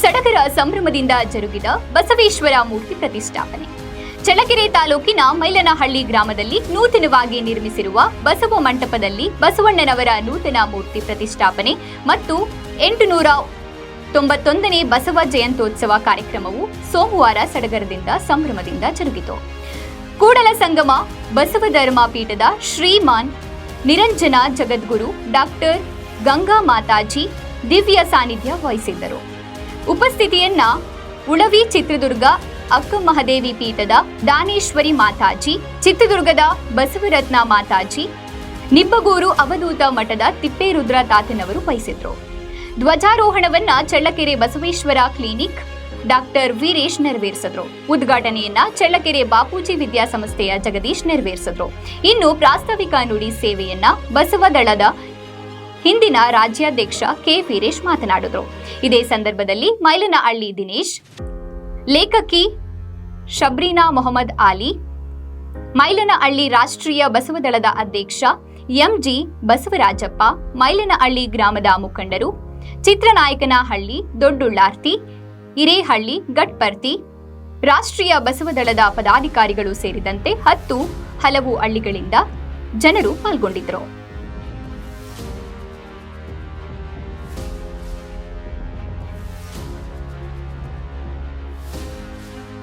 ಸಡಗರ ಸಂಭ್ರಮದಿಂದ ಜರುಗಿದ ಬಸವೇಶ್ವರ ಮೂರ್ತಿ ಪ್ರತಿಷ್ಠಾಪನೆ. ಚಳ್ಳಕೆರೆ ತಾಲೂಕಿನ ಮೈಲನಹಳ್ಳಿ ಗ್ರಾಮದಲ್ಲಿ ನೂತನವಾಗಿ ನಿರ್ಮಿಸಿರುವ ಬಸವ ಮಂಟಪದಲ್ಲಿ ಬಸವಣ್ಣನವರ ನೂತನ ಮೂರ್ತಿ ಪ್ರತಿಷ್ಠಾಪನೆ ಮತ್ತು ಎಂಟುನೂರ ತೊಂಬತ್ತೊಂದನೇ ಬಸವ ಜಯಂತ್ಯೋತ್ಸವ ಕಾರ್ಯಕ್ರಮವು ಸೋಮವಾರ ಸಡಗರದಿಂದ ಸಂಭ್ರಮದಿಂದ ಜರುಗಿತು. ಕೂಡಲ ಸಂಗಮ ಬಸವ ಧರ್ಮ ಪೀಠದ ಶ್ರೀಮಾನ್ ನಿರಂಜನ ಜಗದ್ಗುರು ಡಾಕ್ಟರ್ ಗಂಗಾ ಮಾತಾಜಿ ದಿವ್ಯ ಸಾನ್ನಿಧ್ಯ ವಹಿಸಿದ್ದರು. ಉಪಸ್ಥಿತಿಯನ್ನ ಉಳವಿ ಚಿತ್ರದುರ್ಗ ಅಕ್ಕ ಮಹಾದೇವಿ ಪೀಠದ ದಾನೇಶ್ವರಿ ಮಾತಾಜಿ, ಚಿತ್ರದುರ್ಗದ ಬಸವರತ್ನ ಮಾತಾಜಿ ನಿಬ್ಬಗೂರು ಅವಧೂತ ಮಠದ ತಿಪ್ಪೇರುದ್ರ ತಾತನವರು ವಹಿಸಿದ್ರು. ಧ್ವಜಾರೋಹಣವನ್ನ ಚಳ್ಳಕೆರೆ ಬಸವೇಶ್ವರ ಕ್ಲಿನಿಕ್ ಡಾಕ್ಟರ್ ವೀರೇಶ್ ನೆರವೇರಿಸಿದ್ರು. ಉದ್ಘಾಟನೆಯನ್ನ ಚಳ್ಳಕೆರೆ ಬಾಪೂಜಿ ವಿದ್ಯಾಸಂಸ್ಥೆಯ ಜಗದೀಶ್ ನೆರವೇರಿಸಿದ್ರು. ಇನ್ನು ಪ್ರಾಸ್ತಾವಿಕ ನುಡಿ ಸೇವೆಯನ್ನ ಬಸವದಳದ ಹಿಂದಿನ ರಾಜ್ಯಾಧ್ಯಕ್ಷ ಕೆ ವೀರೇಶ್ ಮಾತನಾಡಿದರು. ಇದೇ ಸಂದರ್ಭದಲ್ಲಿ ಮೈಲನಹಳ್ಳಿ ದಿನೇಶ್, ಲೇಖಕಿ ಶಬ್ರೀನಾ ಮೊಹಮ್ಮದ್ ಆಲಿ, ಮೈಲನಹಳ್ಳಿ ರಾಷ್ಟ್ರೀಯ ಬಸವದಳದ ಅಧ್ಯಕ್ಷ ಎಂಜಿ ಬಸವರಾಜಪ್ಪ, ಮೈಲನಹಳ್ಳಿ ಗ್ರಾಮದ ಮುಖಂಡರು ಚಿತ್ರನಾಯಕನಹಳ್ಳಿ ದೊಡ್ಡುಳ್ಳಾರ್ತಿ, ಹಿರೇಹಳ್ಳಿ ಗಟ್ಪರ್ತಿ, ರಾಷ್ಟ್ರೀಯ ಬಸವದಳದ ಪದಾಧಿಕಾರಿಗಳು ಸೇರಿದಂತೆ ಹತ್ತು ಹಲವು ಹಳ್ಳಿಗಳಿಂದ ಜನರು ಪಾಲ್ಗೊಂಡಿದ್ದರು.